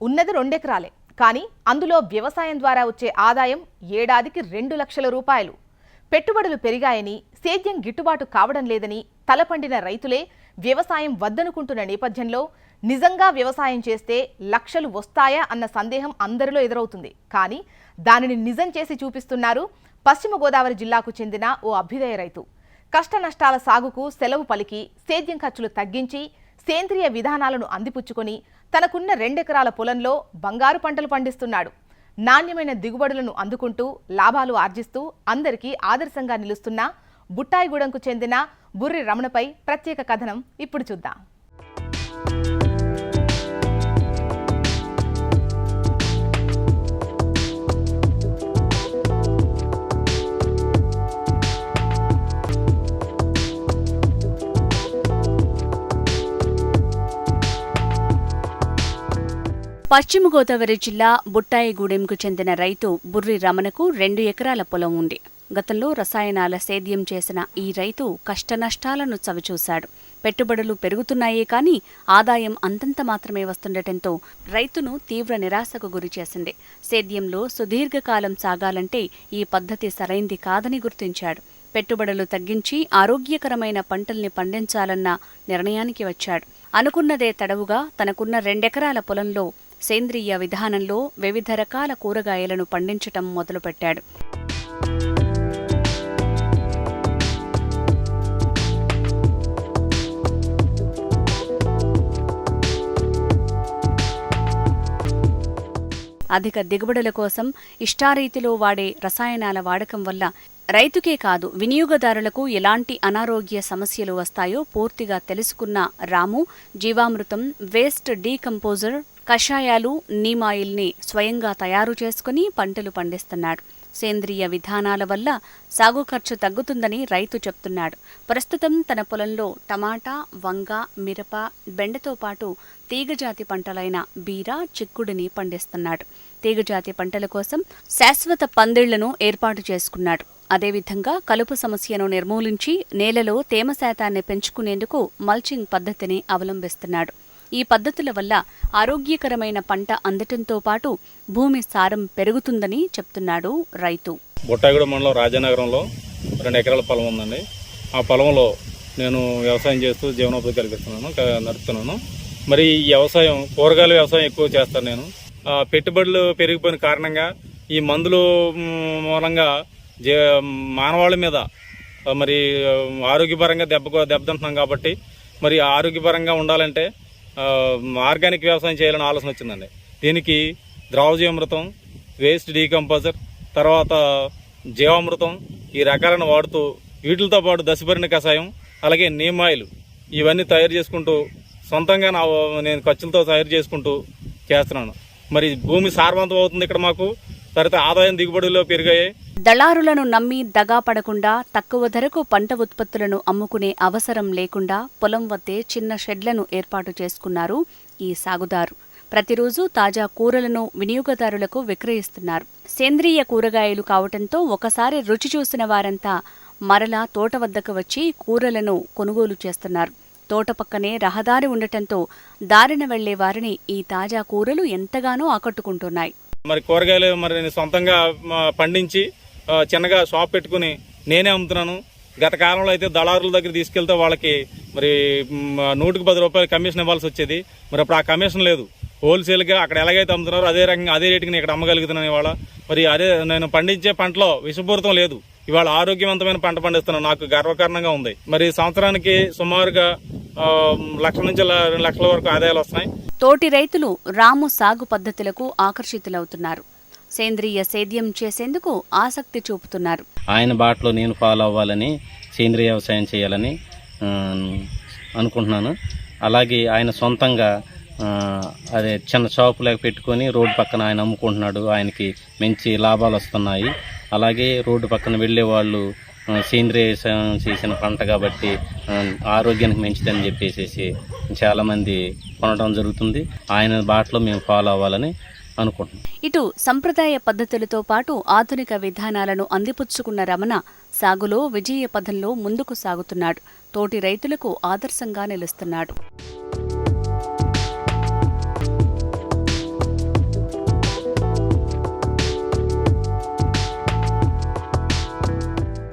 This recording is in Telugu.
ఉన్నది రెండెకరాలే. కానీ అందులో వ్యవసాయం ద్వారా వచ్చే ఆదాయం ఏడాదికి రెండు లక్షల రూపాయలు. పెట్టుబడులు పెరిగాయని సేద్యం గిట్టుబాటు కావడం లేదని తలపండిన రైతులే వ్యవసాయం వద్దనుకుంటున్న నేపథ్యంలో నిజంగా వ్యవసాయం చేస్తే లక్షలు వస్తాయా అన్న సందేహం అందరిలో ఎదురవుతుంది. కానీ దానిని నిజం చేసి చూపిస్తున్నారు పశ్చిమ గోదావరి జిల్లాకు చెందిన ఓ అభ్యుదయ రైతు. కష్ట నష్టాల సాగుకు సెలవు పలికి సేద్యం ఖర్చులు తగ్గించి సేంద్రియ విధానాలను అందిపుచ్చుకొని తనకున్న రెండెకరాల పొలంలో బంగారు పంటలు పండిస్తున్నాడు. నాణ్యమైన దిగుబడులను అందుకుంటూ లాభాలు ఆర్జిస్తూ అందరికీ ఆదర్శంగా నిలుస్తున్న బుట్టాయిగూడెంకు చెందిన బుర్రి రమణపై ప్రత్యేక కథనం ఇప్పుడు చూద్దాం. పశ్చిమ గోదావరి జిల్లా బుట్టాయిగూడెంకు చెందిన రైతు బుర్రి రమణకు రెండు ఎకరాల పొలం ఉంది. గతంలో రసాయనాల సేద్యం చేసిన ఈ రైతు కష్టనష్టాలను చవిచూశాడు. పెట్టుబడులు పెరుగుతున్నాయే కానీ ఆదాయం అంతంత మాత్రమే వస్తుండటంతో రైతును తీవ్ర నిరాశకు గురిచేసింది సేద్యంలో సుదీర్ఘకాలం సాగాలంటే ఈ పద్ధతి సరైంది కాదని గుర్తించాడు. పెట్టుబడులు తగ్గించి ఆరోగ్యకరమైన పంటల్ని పండించాలన్న నిర్ణయానికి వచ్చాడు. అనుకున్నదే తడవుగా తనకున్న రెండెకరాల పొలంలో సేంద్రియ విధానంలో వివిధ రకాల కూరగాయలను పండించటం మొదలుపెట్టాడు. అధిక దిగుబడుల కోసం ఇష్టారీతిలో వాడే రసాయనాల వాడకం వల్ల రైతుకే కాదు వినియోగదారులకు ఎలాంటి అనారోగ్య సమస్యలు వస్తాయో పూర్తిగా తెలుసుకున్న రాము జీవామృతం వేస్ట్ డీకంపోజర్ కషాయాలు నీమాయిల్ని స్వయంగా తయారు చేసుకుని పంటలు పండిస్తున్నాడు. సేంద్రియ విధానాల వల్ల సాగు ఖర్చు తగ్గుతుందని రైతు చెప్తున్నాడు. ప్రస్తుతం తన పొలంలో టమాటా వంగ మిరప బెండతో పాటు తీగజాతి పంటలైన బీర చిక్కుడిని పండిస్తున్నాడు. తీగజాతి పంటల కోసం శాశ్వత పందిళ్ళను ఏర్పాటు చేసుకున్నాడు. అదేవిధంగా కలుపు సమస్యను నిర్మూలించి నేలలో తేమ శాతాన్ని పెంచుకునేందుకు మల్చింగ్ పద్ధతిని అవలంబిస్తున్నాడు. ఈ పద్ధతుల వల్ల ఆరోగ్యకరమైన పంట అందటంతో పాటు భూమి సారం పెరుగుతుందని చెప్తున్నాడు రైతు. బుట్టాయిగూడ మండలం రాజానగరంలో రెండు ఎకరాల పొలం ఉందండి. ఆ పొలంలో నేను వ్యవసాయం చేస్తూ జీవనోపాధి కల్పిస్తున్నాను నడుపుతున్నాను. మరి ఈ వ్యవసాయం కూరగాయల వ్యవసాయం ఎక్కువ చేస్తాను నేను. పెట్టుబడులు పెరిగిపోయిన కారణంగా ఈ మందులు మూలంగా మానవాళి మీద మరి ఆరోగ్యపరంగా దెబ్బ దెబ్బతింటున్నాం కాబట్టి మరి ఆరోగ్యపరంగా ఉండాలంటే ఆర్గానిక్ వ్యవసాయం చేయాలని ఆలోచన వచ్చిందండి. దీనికి ద్రావజీవామృతం వేస్ట్ డీకంపోజర్ తర్వాత జీవామృతం ఈ రకాలను వాడుతూ వీటితో పాటు దశపరిణ కషాయం అలాగే నీమాయిలు ఇవన్నీ తయారు చేసుకుంటూ సొంతంగా నా నేను ఖర్చులతో తయారు చేసుకుంటూ చేస్తున్నాను. మరి భూమి సారవంతం అవుతుంది ఇక్కడ మాకు. తర్వాత ఆదాయం దిగుబడిలో పెరిగాయి. దళారులను నమ్మి దగా పడకుండా తక్కువ ధరకు పంట ఉత్పత్తులను అమ్ముకునే అవసరం లేకుండా పొలం వద్దే చిన్న షెడ్లను ఏర్పాటు చేసుకున్నారు ఈ సాగుదారు. ప్రతిరోజు తాజా కూరలను వినియోగదారులకు విక్రయిస్తున్నారు. సేంద్రియ కూరగాయలు కావటంతో ఒకసారి రుచి చూసిన వారంతా మరలా తోట వద్దకు వచ్చి కూరలను కొనుగోలు చేస్తున్నారు. తోట పక్కనే రహదారి ఉండటంతో దారిన వెళ్ళే వారిని ఈ తాజా కూరలు ఎంతగానో ఆకట్టుకుంటున్నాయి. మరి కూరగాయలు మరి నేను సొంతంగా పండించి చిన్నగా షాప్ పెట్టుకుని నేనే అమ్ముతున్నాను. గత కాలంలో అయితే దళారుల దగ్గర తీసుకెళ్తే వాళ్ళకి మరి నూటికి పది రూపాయలు కమిషన్ ఇవ్వాల్సి వచ్చేది. మరి అప్పుడు ఆ కమిషన్ లేదు. హోల్సేల్గా అక్కడ ఎలాగైతే అమ్ముతున్నారో అదే రకంగా అదే రేటుకి నేను ఇక్కడ అమ్మగలుగుతున్నాను ఇవాళ. మరి అదే నేను పండించే పంటలో విషపూరితం లేదు. ఇవాళ ఆరోగ్యవంతమైన పంట పండిస్తున్నాను. నాకు గర్వకారణంగా ఉంది. మరి సంవత్సరానికి సుమారుగా లక్ష నుంచి రెండు లక్షల వరకు ఆదాయాలు వస్తున్నాయి. తోటి రైతులు రాము సాగు పద్ధతులకు ఆకర్షితులవుతున్నారు. సేంద్రియ సేద్యం చేసేందుకు ఆసక్తి చూపుతున్నారు. ఆయన బాటలో నేను ఫాలో అవ్వాలని సేంద్రియ వ్యవసాయం చేయాలని అనుకుంటున్నాను. అలాగే ఆయన సొంతంగా అదే చిన్న షాపులకు పెట్టుకొని రోడ్డు పక్కన ఆయన అమ్ముకుంటున్నాడు. ఆయనకి మంచి లాభాలు వస్తున్నాయి. అలాగే రోడ్డు పక్కన వెళ్ళే వాళ్ళు సేంద్రియ వ్యవసాయం చేసిన పంట కాబట్టి ఆరోగ్యానికి మంచిదని చెప్పేసి చాలామంది కొనడం జరుగుతుంది. ఆయన బాటలో మేము ఫాలో అవ్వాలని అనుకుంటున్నాం. ఇటు సంప్రదాయ పద్ధతులతో పాటు ఆధునిక విధానాలను అందిపుచ్చుకున్న రమణ సాగులో విజయ పథంలో ముందుకు సాగుతున్నాడు. తోటి రైతులకు ఆదర్శంగా నిలుస్తున్నాడు.